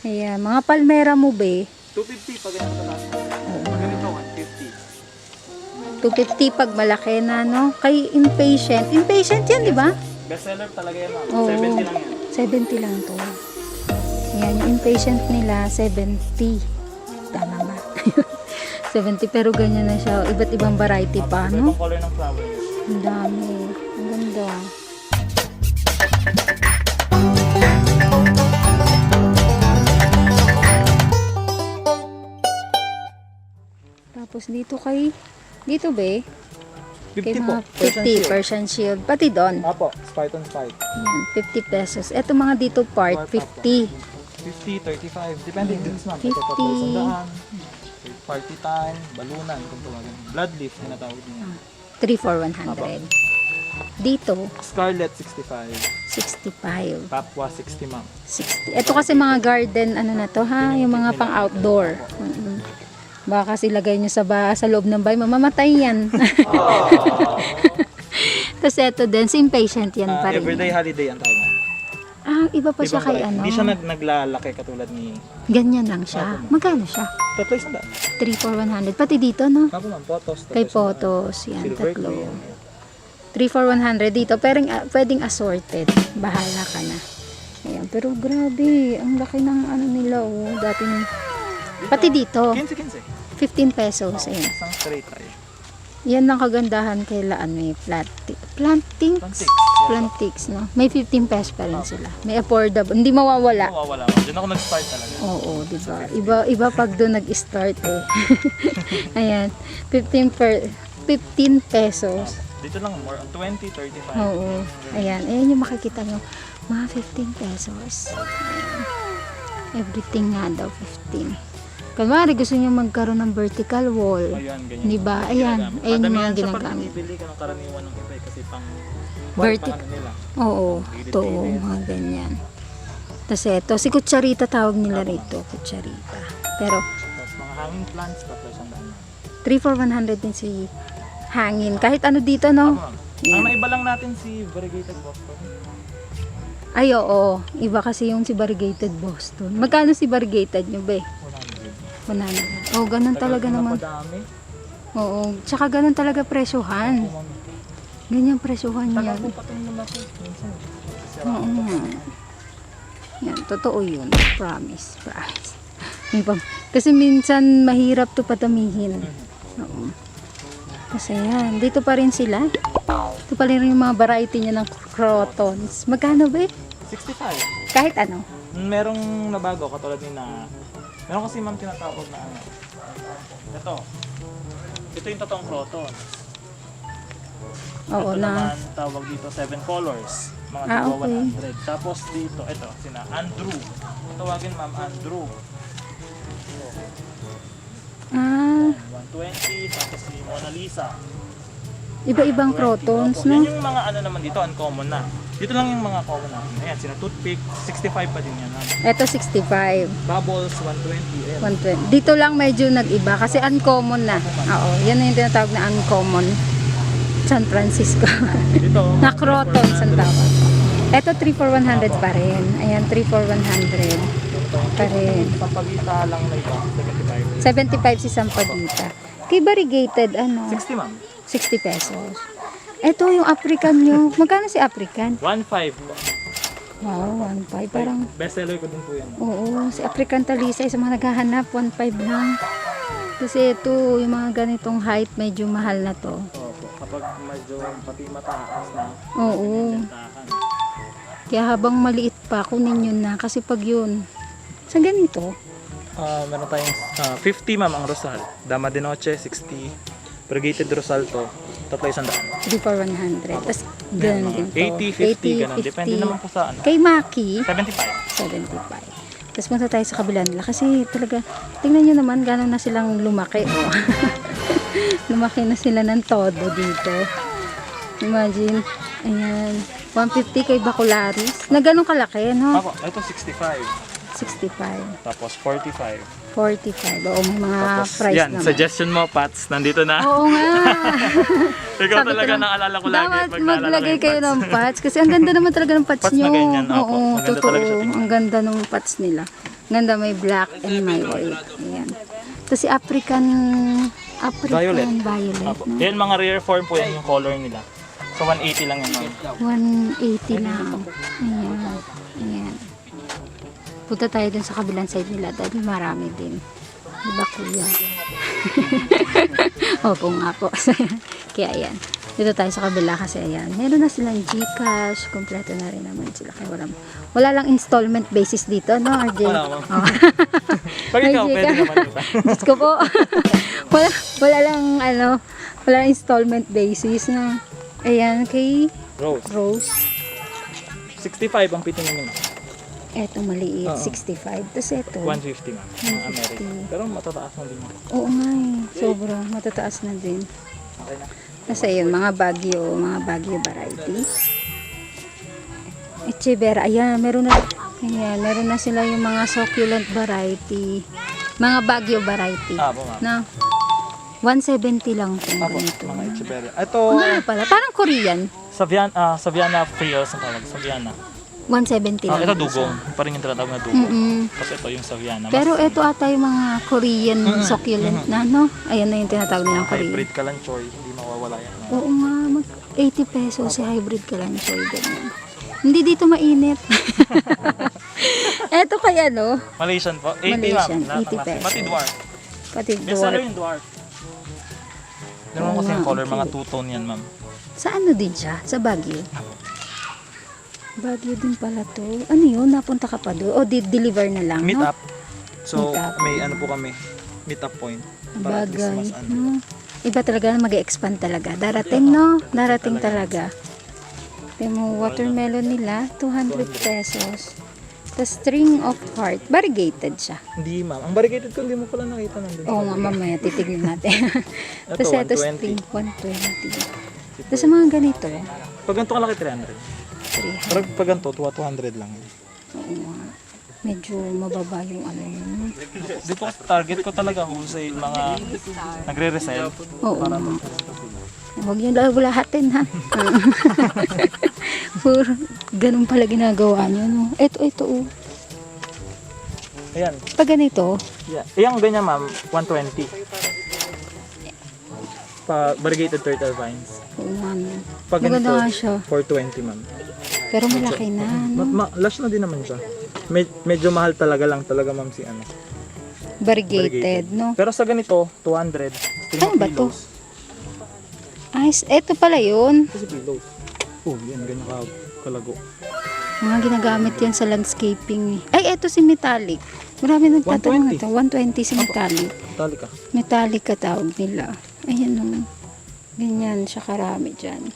Ayan, mga palmera mo be. 250 pag ganito. Pag ganito, 150. 250 pag malaki na, no? Kay impatient. Impatient yan, di ba? Bestseller talaga yan. Oo. 70 lang yan. 70 lang to. Ayan, yung impatient nila, 70. Tama ba? 70, pero ganyan na siya. Iba't ibang variety pa, no? Ibang color ng flower. Ang dami. Ang ganda. Tapos dito kay, dito be, kay 50 po. mga Persian 50 shield. Persian shield. Pati doon. Apo, spite on spite. Yan, 50 pesos. Eto mga dito part, Part 50. 50, 35. Depende din ma'am. 50. Ito pa sandaan. Party time, balunan, kung tawagin. Blood leaf, tinatawag niya. 3 for 100. Dito, Scarlet, 65. 65. Papua, 60 ma'am. 60. Ito kasi mga garden, ano na to ha? Yung mga pang outdoor. Mm-mm. Baka kasi lagay nyo sa, ba, sa loob ng bahay, mamamatay yan. Tapos ito din, si impatient yan Ah, pa rin. everyday holiday ang tawag. Ah, iba pa siya kay variety. ano. Hindi siya nag naglalaki katulad ni... Ganyan lang siya. Magkano siya? Tatlo isang daan. 3 for 100. Pati dito, no? Ako ma'am, tatlo Kay isang daan. photos. Yan, Silver tatlo. queen. 3 for 100 dito. Pero uh, pwedeng assorted. Bahala ka na. Ayan. Pero grabe. Ang laki ng ano nila, oh. Dating... Pati dito. 15-15. 15 pesos. Ayan. Isang straight tayo. Yan ang kagandahan kay Laan. May planti plantings. Yes, Plantix, no? May 15 pesos pa rin sila. May affordable. Hindi mawawala. Mawawala mo. Diyan ako nag-start talaga. Oo, di ba? Iba, iba pag doon nag-start eh. Ayan. 15 per 15 pesos. Dito lang, more on 20, 35. Oo. Ayan. Ayan yung makikita nyo. Mga 15 pesos. Ayan. Everything nga daw 15. Kunwari gusto nyo magkaroon ng vertical wall. Ayan, ganyan. Di ba? Ayan. Ginagamit. Ayan yung mga ginagamit. pag-ibili ka ng karaniwan ng iba eh, kasi pang Verti- pang ano nila. Oo. To, mga ganyan. Tapos eto, si kutsarita tawag nila rito. Kutsarita. Pero, Tapos mga hanging plants, tatlo isang daan. 3 for 100 din si hangin. Kahit ano dito, no? Yan. Ang naiba lang natin si variegated Boston. Ay, oo. Iba kasi yung si variegated Boston. Magkano si variegated nyo, be? 100. 100. Oh, ganun talaga naman. Oo. Tsaka ganun talaga presyohan. Ganyan presyohan Tagal yan. ko pa itong lumaki. Minsan. Sira Oo nga. Yan, totoo yun. Promise. Promise. May pam- Kasi minsan mahirap to patamihin. Oo. Kasi yan, dito pa rin sila. Ito pa rin yung mga variety niya ng crotons. Magkano ba eh? 65. Kahit ano. Merong nabago katulad ni na Meron kasi ma'am tinatawag na ano. Ito. Ito yung totoong croton. Oo ito na. naman tawag dito seven colors. Mga Ah, tigwa okay. 100. Tapos dito, ito, sina Andrew. Tawagin ma'am Andrew. Ah, 120, tapos si Mona Lisa. iba-ibang 20. crotons, Opo. no? Yan yung mga ano naman dito, uncommon na. Dito lang yung mga common natin. Ayan, sina toothpick, 65 pa din yan. Ito 65, Bubbles, 120. Ayan. 120. Dito lang medyo nag-iba kasi uncommon na. Oo, yan na yung tinatawag na uncommon. San Francisco. Dito, na crotons ang tawag. Ito 3 for 100 pa rin. Ayan, 3 for 100 pa rin. Pampagita lang na iba, 75. 75 si Sampaguita. Kay variegated, ano, 60 ma'am. 60 pesos. Ito yung African nyo. Magkano si African? 1.5 po. Wow, 1.5. Parang, Bestseller ko din po yan. oo, si African Talisay sa mga naghahanap, 1.5 lang. Kasi ito, yung mga ganitong height, medyo mahal na to. Opo. Kapag medyo pati mataas na, Oo. Kaya habang maliit pa, kunin yun na. Kasi pag yun, sa ganito, Ah, meron tayong ah, 50 ma'am ang Rosal. Dama de Noche, 60. Variegated Rosal to. Tatlo isang daan. 3 for 100. Tapos, ganun din to. 80, 50, ganun. Depende naman po sa ano. Kay Maki, 75. 75. Tapos punta tayo sa kabila nila. Kasi talaga, tingnan nyo naman gano'n na silang lumaki. Oh. lumaki na sila ng todo dito. Imagine, ayan. 150 kay Bacularis. Na ganun kalaki, no? Ako, ito 65. 65. Tapos 45. 45. Oo, mga Tapos price yan, naman. suggestion mo, Pats, nandito na. Oo nga. Ikaw Sabi ko talaga lang, naalala ko lagi. Dapat pag naalala ko maglagay yung kayo Pats. ng pads. Kasi ang ganda naman talaga ng pads Pads na nyo. ganyan, opo. Oo, Maganda totoo. talaga siya tingnan. Ang ganda ng pads nila. Ganda may black and may white. Ayan. Tapos si African, African Violet. violet. No? Yan, mga rare form po yan yung color nila. So, 180 lang yan, ma'am. 180 lang. Ayan. Punta tayo dun sa kabilang side nila dahil marami din. Diba kuya? Opo nga po. Kaya ayan. Dito tayo sa kabila kasi ayan. Meron na silang Gcash. Kompleto na rin naman sila. Kaya wala, wala lang installment basis dito, no, RJ? Wala, ma'am. Oh. Pag ikaw, pwede naman ito. Diyos ko po. wala, wala lang, ano, wala lang installment basis na. Ayan, kay Rose. Rose. 65 ang pitin niyo, ma'am. Eto maliit, Oo. 65. Tapos eto. 150, ma'am. Mga 150. American. Pero matataas na din. ma'am. Oo nga eh. Sobra. Matataas na din. Okay na. Kasi yun, mga Baguio, mga Baguio variety. Echevera. Ayan, meron na. Ayan, meron na sila yung mga succulent variety. Mga Baguio variety. Ah, po, ma'am. Na 170 lang itong Apo, ganito. mga Echeverria. Ito, Ang ano pala, parang Korean. Saviana, ah, Saviana Frios ang tawag. Saviana. 170 Ah, lang. ito dugong. Pa rin yung tinatawag na dugong. Mm-mm. Tapos ito yung Saviana. Mas Pero ito ata yung mga Korean Mm-mm. succulent na, no? Ayan na yung tinatawag nilang Korean. hybrid ka lang, Choy. Hindi mawawala yan. Oo nga, mag 80 pesos si hybrid kalanchoy. Ganyan. Hindi dito mainit. Eto kay ano, Malaysian po. 80 Malaysian, ma'am. Lahat ng 80 klase. pesos. Pati dwarf. pati Best seller dwarf. yung dwarf. Ganun Oo kasi yung nga, color, ang mga two-tone yan, ma'am. Sa ano din siya? Sa Baguio? Baguio din pala to. Ano yun? Napunta ka pa doon? O di-deliver na lang, Meet no? up. So, Meet up. may ano po kami, meet up point. Para at least Bagay. mas ano. No? Iba talaga mag expand talaga. Darating, no? Darating talaga. Tingnan mo, watermelon nila, 200 pesos. The string of heart, variegated siya. Hindi, ma'am. Ang variegated ko, hindi mo pala nakita nandun. Oo nga, mamaya titignan natin. Ito, Tapos ito 120. string, 120. Tapos sa mga ganito, Pag ganito kalaki, 300. 300. Pero pag ganito, 200 lang. Oo nga. Medyo mababa yung ano yun. Dito, target ko talaga wholesale mga nagre-resell. Oo. Huwag yung lahat-lahatin ha. Puro, ganun pala ginagawa nyo. No? Ito, ito. Oh. Ayan. Pag ganito, Yeah. Yung ganyan, ma'am, 120. Pa variegated turtle vines. Oo no. Pag ganito, Maganda nga siya. 420, ma'am. Pero malaki na. Ma- No? ma- lash na din naman siya. Med- medyo mahal talaga lang talaga, ma'am, si ano. Variegated, no? Pero sa ganito, 200. String Ano of ba to? pillows. Ay, ito pala yun. Kasi pillows. Oh, yan, ganyan ka kalago. Mga ginagamit yan sa landscaping. eh. Ay, ito si metallic. Marami nagtatanong 120. ito. 120 si metallic. Tali ka. Metallic ka tawag nila. Ayan o. Ganyan siya karami dyan.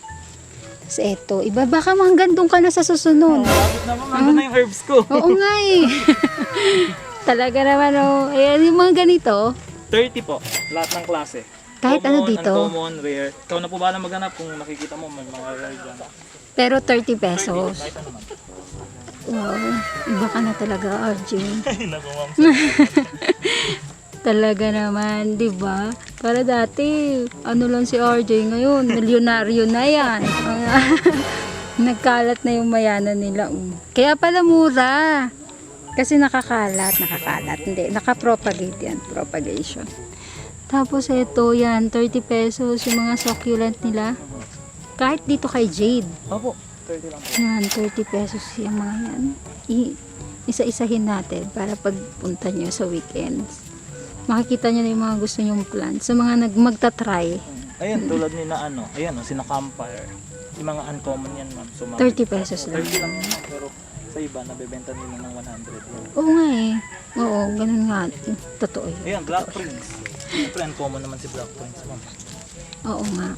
Tapos eto, iba baka mga gandong ka na sa susunod. Bakit naman, nandun na yung herbs ko. Oo nga eh. Talaga naman oh. Ayan yung mga ganito. 30 po, lahat ng klase. Kahit ano Common, dito. Uncommon, rare. Ikaw na po ba na maghanap kung nakikita mo may mga rare dyan. Pero 30 pesos. Kahit ano man. Wow. Iba ka na talaga, Arjun. Ay, naku ma'am. Talaga naman, di ba? Para dati, ano lang si RJ ngayon, milyonaryo na yan. Nagkalat na yung mayanan nila. um. Kaya pala mura. Kasi nakakalat, nakakalat. Hindi, nakapropagate yan, propagation. Tapos ito yan, 30 pesos yung mga succulent nila. Kahit dito kay Jade. Opo, 30 lang. Yan, 30 pesos yung mga yan. I- isa-isahin natin para pagpunta nyo sa weekends. Makikita nyo na yung mga gusto nyong plants. Sa mga nag magta-try, Ayan, tulad ni na ano, ayan, oh, sina campfire. Yung mga uncommon yan, ma'am. So, mga 30 pesos lang. 30 lang yan, pero sa iba, nabebenta nila ng 100. Yan. Oo nga eh. Oo, ganun nga. Totoo yun. Ayan, Black Prince. Siyempre, uncommon naman si Black Prince, ma'am. Oo nga.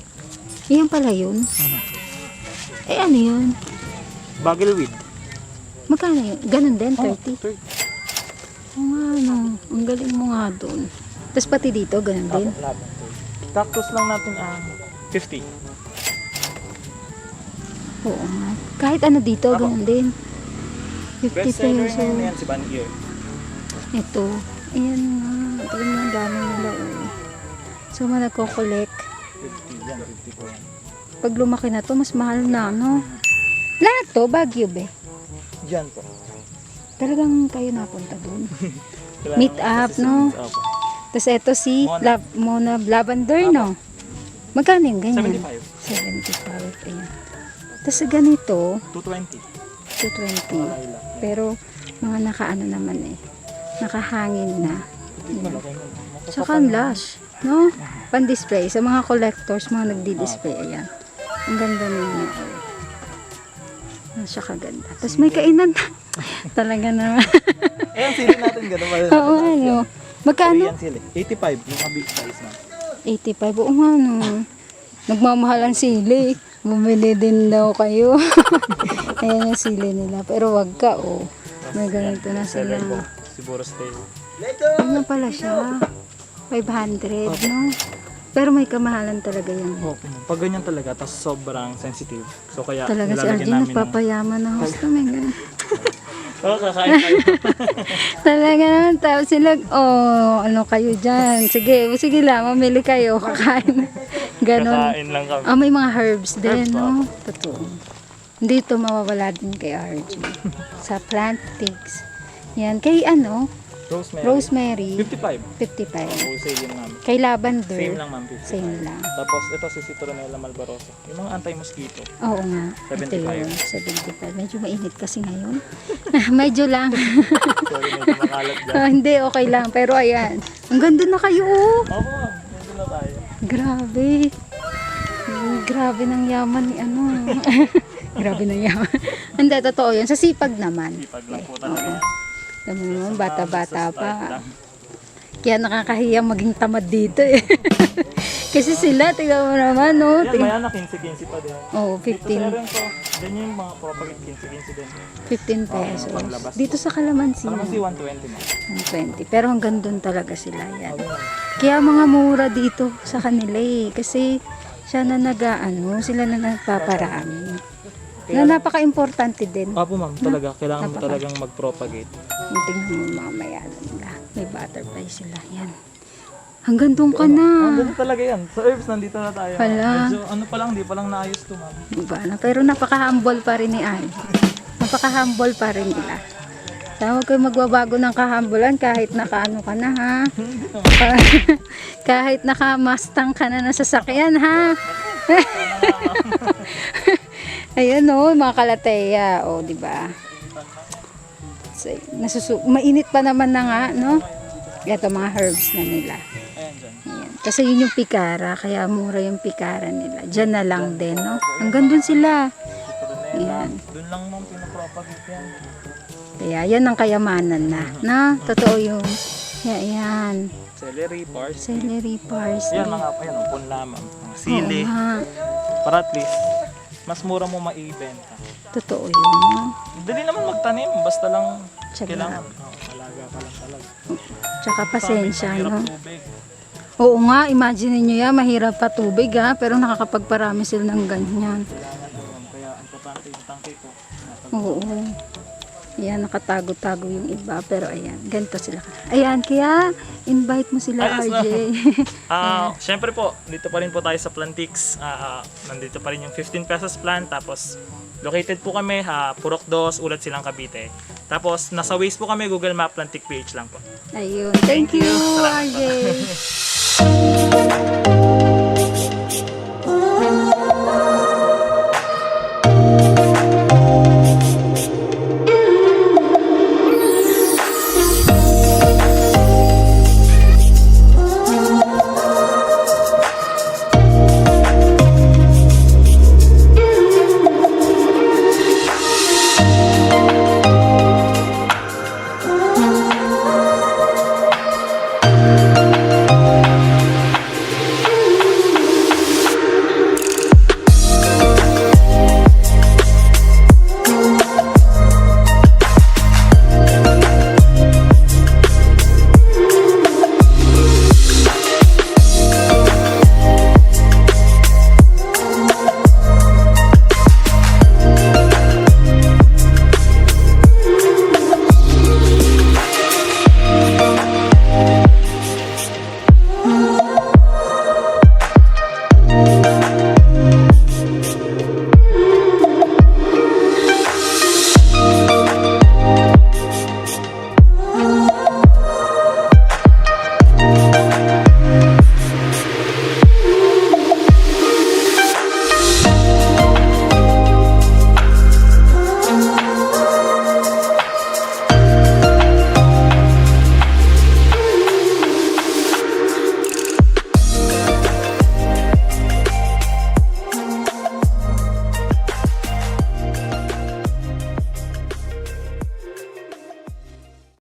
Iyan pala yun. Eh ano yun? Bagelweed. Magkano yun? Ganun din, Oh, 30. 30. Oo nga, ano. Ang galing mo nga doon. Tapos pati dito, ganun din. Apo, lahat ng 30. Cactus lang natin, ah, 50. Oo nga. Kahit ano dito, Apo. ganun din. 50 Best seller ngayon yan, si Bunny Ear. Ito. Ayan nga. Tingnan mo ang dami nila. Oh. So, mga nagko-collect. 50 yan, 50 po yan. Pag lumaki na to, mas mahal na, no? Lahat to, Baguio, be. Diyan po. Talagang kayo napunta. Kailangan Meet up, no? Opo. Tapos eto si Mona. Lab, Mona Lavender, no? Magkano yung ganyan? 75. 75. Ayan. Tapos ganito, 220. 220. Lilac. Pero mga nakaano naman eh. Nakahangin na. Mo. Tsaka ang lush. No? Pan-display. Sa mga collectors, mga nagdi-display. Ayan. Ang ganda ninyo. Oh, siya kaganda. Tapos may kainan. Talaga naman. Eh, ang sili natin gano'n ba? Oo, ano. Magkano? Korean sili. 85. Yung mga big size na. 85. Oo nga, no. Nagmamahal ang sili. Bumili din daw kayo. Ayan yung sili nila. Pero wag ka, oh. May ganito na sila. Siguro stay. Ano pala siya? 500, no? Pero may kamahalan talaga yan. Opo. Pag ganyan talaga, tapos sobrang sensitive. So kaya Talaga si Arjun, namin ng... nagpapayaman na host kami. Oo, kakain tayo. Talaga naman, tapos sila, oh, ano kayo dyan? Sige, sige lang, mamili kayo, kakain. Ganon. kakain lang kami. Ah, may mga herbs din, Herbs, no? Totoo. Dito mawawala din kay RG. Sa plant pigs. Yan, kay ano, Rosemary. rosemary, 55. 55. Wholesale yung namin. Kay lavender, Same lang ma'am, 55. same lang. Tapos ito si Citronella malvarosa. Yung mga anti-mosquito. Oo nga. Ito 75. yun, 75. Medyo mainit kasi ngayon. Medyo lang. Sorry, medyo makalat dyan. Ah, hindi, okay lang. Pero ayan. Ang ganda na kayo. oh. Opo ma'am, nandun na tayo. Grabe. Mm, Grabe ng yaman ni ano. Grabe ng yaman. Hindi, totoo yun. Sa sipag naman. Pag lang po talaga. yan. Mo naman, bata-bata pa. Kaya nakakahiya maging tamad dito eh. Kasi sila, tingnan mo naman, no? Yan, maya na 15-15 pa din. Oo, Dito sa 15, area ko, dyan yung mga propagate 15-15 din. 15 pesos. paglabas. Dito sa Kalamansi, Alam mo si 120 mo. 120. Pero hanggang doon talaga sila yan. Kaya mga mura dito sa kanila eh. Kasi siya na nag-ano, sila na nagpaparami. Na napaka-importante din. Opo ma'am, talaga. Kailangan mo Napaka- talagang mag-propagate. Tingnan mo mamaya nila. May butterfly sila. Yan. Hanggang doon ka na. Ano talaga yan? Sa herbs, nandito na tayo. Hala. Medyo ano pa lang, di pa lang naayos to ma'am. Diba na? Pero napaka-humble pa rin ni Anne. Napaka-humble pa rin nila. Tawag kayo magbabago ng kahambulan kahit nakaano ka na ha. kahit naka-mustang ka na ng sasakyan ha. Ayan o, mga kalateya. O, di ba? So, nasusu- mainit pa naman na nga, no? Ito mga herbs na nila. Ayan. Ayan. Kasi yun yung pikara, kaya mura yung pikara nila. Diyan na lang din, no? Hanggang dun sila. Ayan. Doon lang ma'am pinapropagate yan. Kaya yan ang kayamanan na. Na, totoo yun. Kaya yan. Celery, parsley. Celery, parsley. Yan mga, ayan, ang punla. Mga Oo sili. nga. Para at least, mas mura mo maibenta. Totoo yun. Dali naman magtanim, basta lang Tiyaga. kailangan. Oh, alaga ka lang talaga. Tsaka pasensya, no? tubig. Oo nga, imagine niyo yan, mahirap pa tubig ha, pero nakakapagparami sila ng ganyan. Kailangan ma'am. Kaya yung tangke ko. Oo. Ayan, nakatago-tago yung iba, pero ayan, ganito sila. Ayan, kaya invite mo sila, Ayos RJ. Ah, syempre po, dito pa rin po tayo sa Plantix. Ah, ah, nandito pa rin yung 15 pesos plan. Tapos, located po kami, ha, Purok 2, Ulat Silang Cavite. Tapos, nasa Waze po kami, Google Map, Plantic page lang po. Ayun, thank, Thank you, you. RJ.